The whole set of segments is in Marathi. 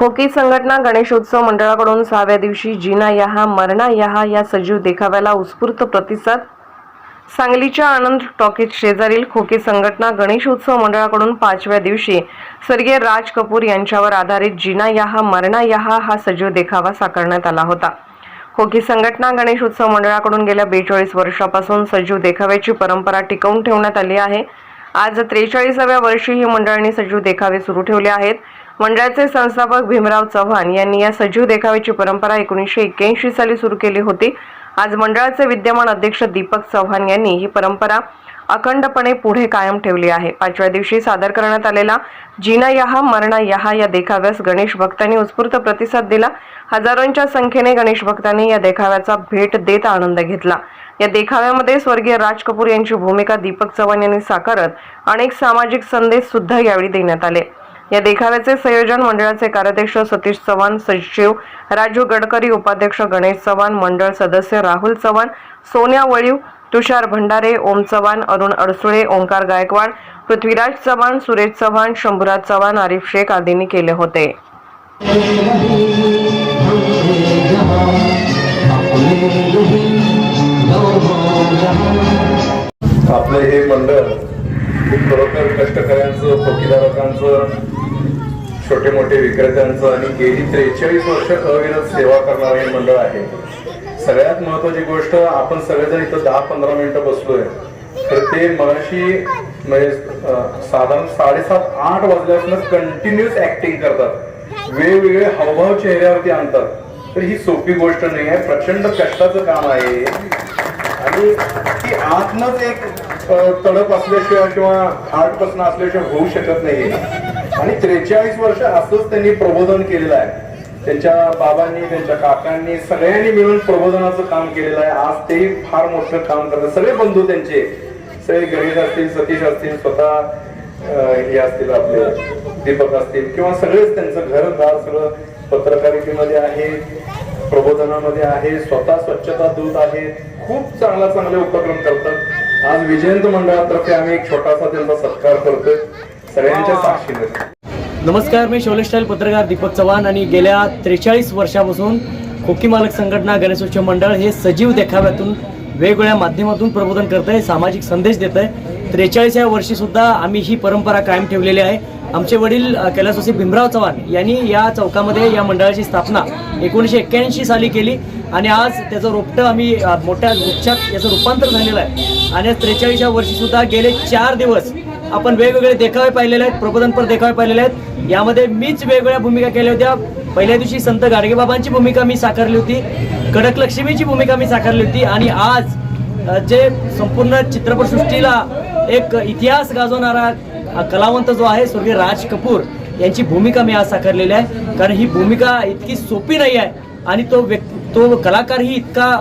खोकी संघटना गणेशोत्सव मंडळाकडून सहाव्या दिवशी जिना यहा मरणा यहा या सजीव देखाव्याला उत्स्फूर्त प्रतिसाद. सांगलीच्या आनंद टॉकीज शेजारील खोकी संघटना गणेशोत्सव मंडळाकडून पाचव्या दिवशी स्वर्गीय राज कपूर यांच्यावर आधारित जिना यहा मरणा यहा हा सजीव देखावा साकारण्यात आला होता. खोकी संघटना गणेश उत्सव मंडळाकडून गेल्या बेचाळीस वर्षापासून सजीव देखाव्याची परंपरा टिकवून ठेवण्यात आली आहे. आज त्रेचाळीसाव्या वर्षी ही मंडळांनी सजीव देखावे सुरू ठेवले आहेत. मंडळाचे संस्थापक भीमराव चव्हाण यांनी या सजीव देखाव्याची परंपरा एकोणीसशे एक्क्याऐंशी साली सुरू केली होती. आज मंडळाचे विद्यमान अध्यक्ष दीपक चव्हाण यांनी ही परंपरा अखंडपणे पुढे कायम ठेवली आहे. पाचव्या दिवशी सादर करण्यात आलेला जिना यहा मरणा यहा या देखाव्यास गणेश भक्तांनी उत्स्फूर्त प्रतिसाद दिला. हजारोंच्या संख्येने गणेश भक्तांनी या देखाव्याचा भेट देत आनंद घेतला. या देखाव्यामध्ये स्वर्गीय राज कपूर यांची भूमिका दीपक चव्हाण यांनी साकारत अनेक सामाजिक संदेश सुद्धा यावेळी देण्यात आले. या देखाव्याचे संयोजन मंडळाचे कार्याध्यक्ष सतीश चव्हाण सचिव राजू गडकरी उपाध्यक्ष गणेश चव्हाण मंडळ सदस्य राहुल चव्हाण सोन्या वळीव तुषार भंडारे ओम चव्हाण अरुण अडसुळे ओंकार गायकवाड पृथ्वीराज चव्हाण सुरेश चव्हाण शंभूराज चव्हाण आरिफ शेख आदींनी केले होते. आपले हे मंडळ खरोखर कष्टकऱ्यांचं चौकीदारकांचं छोटे मोठे विक्रेत्यांचं आणि गेली त्रेचाळीस वर्ष अविरत सेवा करणारं हे मंडळ आहे. सगळ्यात महत्वाची गोष्ट आपण सगळेजण इथं दहा पंधरा मिनिटं बसलोय. तर ते मगाशी म्हणजे साधारण साडेसात आठ वाजल्यापासून कंटिन्युअस ऍक्टिंग करतात. वेगवेगळे हावभाव चेहऱ्यावरती आणतात. तर ही सोपी गोष्ट नाही आहे प्रचंड कष्टाचं काम आहे. आणि ती आतनच एक तडप असल्याशिवाय किंवा हार्टपासून असल्याशिवाय होऊ शकत नाही. आणि त्रेचाळीस वर्ष असंच त्यांनी प्रबोधन केलेलं आहे. त्यांच्या बाबांनी त्यांच्या काकांनी सगळ्यांनी मिळून प्रबोधनाचं काम केलेलं आहे. आज तेही फार मोठं काम करतात. सगळे बंधू त्यांचे. सगळे गणेश असतील सतीश असतील स्वतः हे असतील आपले दीपक असतील किंवा सगळेच त्यांचं घरदार सगळं पत्रकारितेमध्ये आहे प्रबोधनामध्ये आहे स्वतः स्वच्छता दूत आहे. खूप चांगला चांगले उपक्रम करतात. आज विजयंत मंडळातर्फे आम्ही एक छोटासा त्यांचा सत्कार करतोय. सगळ्यांच्या साक्षीने. नमस्कार मी शोलेस्टाईल पत्रकार दीपक चव्हाण आणि गेल्या त्रेचाळीस वर्षापासून खोकी मालक संघटना गणेशोत्सव मंडळ हे सजीव देखाव्यातून वेगवेगळ्या माध्यमातून प्रबोधन करत आहे सामाजिक संदेश देत आहे त्रेचाळीसव्या वर्षीसुद्धा आम्ही ही परंपरा कायम ठेवलेली आहे. आमचे वडील कैलासवासी भीमराव चव्हाण यांनी या चौकामध्ये या मंडळाची स्थापना एकोणीसशे एक्क्याऐंशी साली केली आणि आज त्याचं रोपटं आम्ही मोठ्या वृक्षात याचं रूपांतर झालेलं आहे. आणि त्रेचाळीसव्या वर्षीसुद्धा गेले चार दिवस आपण वेगवेगळे देखावे पाहिलेले आहेत प्रबोधनपर देखावे पाहिलेले आहेत. यामध्ये मीच वेगवेगळ्या भूमिका केल्या होत्या. पहिल्या दिवशी संत गाडगेबाबांची भूमिका मी साकारली होती. कडक लक्ष्मीची भूमिका मी साकारली होती. आणि आज जे संपूर्ण चित्रपटसृष्टीला एक इतिहास गाजवणारा कलावंत जो आहे स्वर्गीय राज कपूर यांची भूमिका मी आज साकारलेली आहे. कारण ही भूमिका इतकी सोपी नाही आहे. आणि तो व्यक्ती तो कलाकारही इतका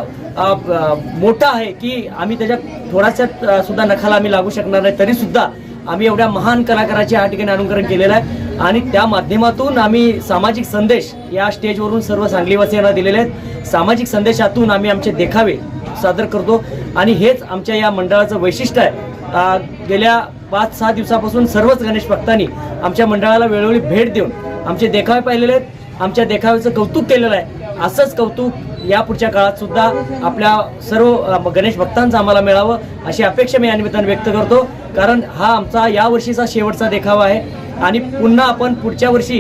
मोठा आहे की आम्ही त्याच्या थोडासा सुद्धा नखाला आम्ही लागू शकणार नाही. तरी सुद्धा आम्ही एवढ्या महान कलाकाराचे या ठिकाणी अनुकरण केलेलं आहे. आणि त्या माध्यमातून आम्ही सामाजिक संदेश या स्टेजवरून सर्व सांगलीवासियांना दिलेले आहेत. सामाजिक संदेशातून आम्ही आमचे देखावे सादर करतो. आणि हेच आमच्या या मंडळाचं वैशिष्ट्य आहे. गेल्या पाच सहा दिवसापासून सर्वच गणेश भक्तांनी आमच्या मंडळाला वेळोवेळी भेट देऊन आमचे देखावे पाहिलेले आहेत. आमच्या देखाव्याचं कौतुक केलेलं आहे. असंच कौतुक या पुढच्या काळात सुद्धा आपल्या सर्व गणेश भक्तांचं आम्हाला मिळावं अशी अपेक्षा मी या निमित्तानं व्यक्त करतो. कारण हा आमचा या वर्षीचा शेवटचा देखावा आहे. आणि पुन्हा आपण पुढच्या वर्षी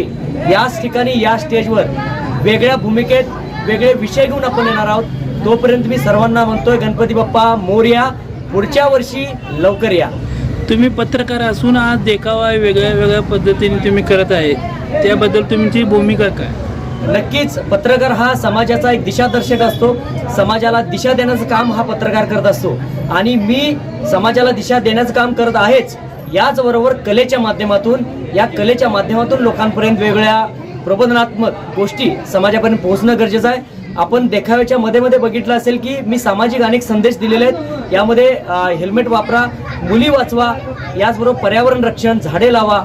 याच ठिकाणी या स्टेजवर वेगळ्या भूमिकेत वेगळे विषय घेऊन आपण येणार आहोत. तोपर्यंत मी सर्वांना म्हणतोय गणपती बाप्पा मोर्या पुढच्या वर्षी लवकर या. तुम्ही पत्रकार असून आज देखावा वेगळ्या वेगळ्या पद्धतीने तुम्ही करत आहे. त्याबद्दल तुमची भूमिका काय? नक्कीच पत्रकार हा समाजाचा एक दिशादर्शक असतो. समाजाला दिशा देण्याचं काम हा पत्रकार करत असतो. आणि मी समाजाला दिशा देण्याचं काम करत आहेच याचबरोबर कलेच्या माध्यमातून या कलेच्या माध्यमातून लोकांपर्यंत वेगळ्या प्रबोधनात्मक गोष्टी समाजापर्यंत पोहोचणं गरजेचं आहे. आपण देखाव्याच्या मध्ये मध्ये बघितलं असेल की मी सामाजिक अनेक संदेश दिलेले आहेत. यामध्ये हेल्मेट वापरा मुली वाचवा याचबरोबर पर्यावरण रक्षण झाडे लावा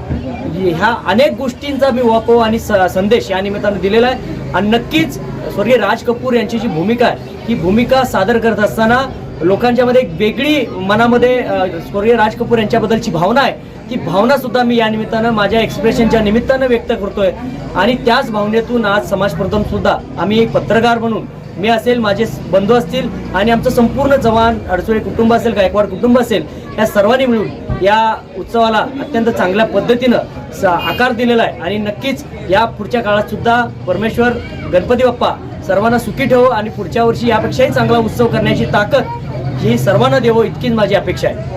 म्हणजे ह्या अनेक गोष्टींचा मी वापर आणि स- संदेश या निमित्तानं दिलेला आहे. आणि नक्कीच स्वर्गीय राज कपूर यांची जी भूमिका आहे ही भूमिका सादर करत असताना लोकांच्या मध्ये एक वेगळी मनामध्ये स्वर्गीय राज कपूर यांच्याबद्दलची भावना आहे. ती भावना सुद्धा मी या निमित्तानं माझ्या एक्सप्रेशनच्या निमित्तानं व्यक्त करतोय. आणि त्याच भावनेतून आज समाजप्रथम सुद्धा आम्ही एक पत्रकार म्हणून मी असेल माझे बंधू असतील आणि आमचं संपूर्ण जवान अडचणी कुटुंब असेल गायकवाड कुटुंब असेल या सर्वांनी मिळून या उत्सवाला अत्यंत चांगल्या पद्धतीनं स आकार दिलेला आहे. आणि नक्कीच या पुढच्या काळात सुद्धा परमेश्वर गणपती बाप्पा सर्वांना सुखी ठेवो आणि पुढच्या वर्षी यापेक्षाही चांगला उत्सव करण्याची ताकद ही सर्वांना देवो इतकीच माझी अपेक्षा आहे.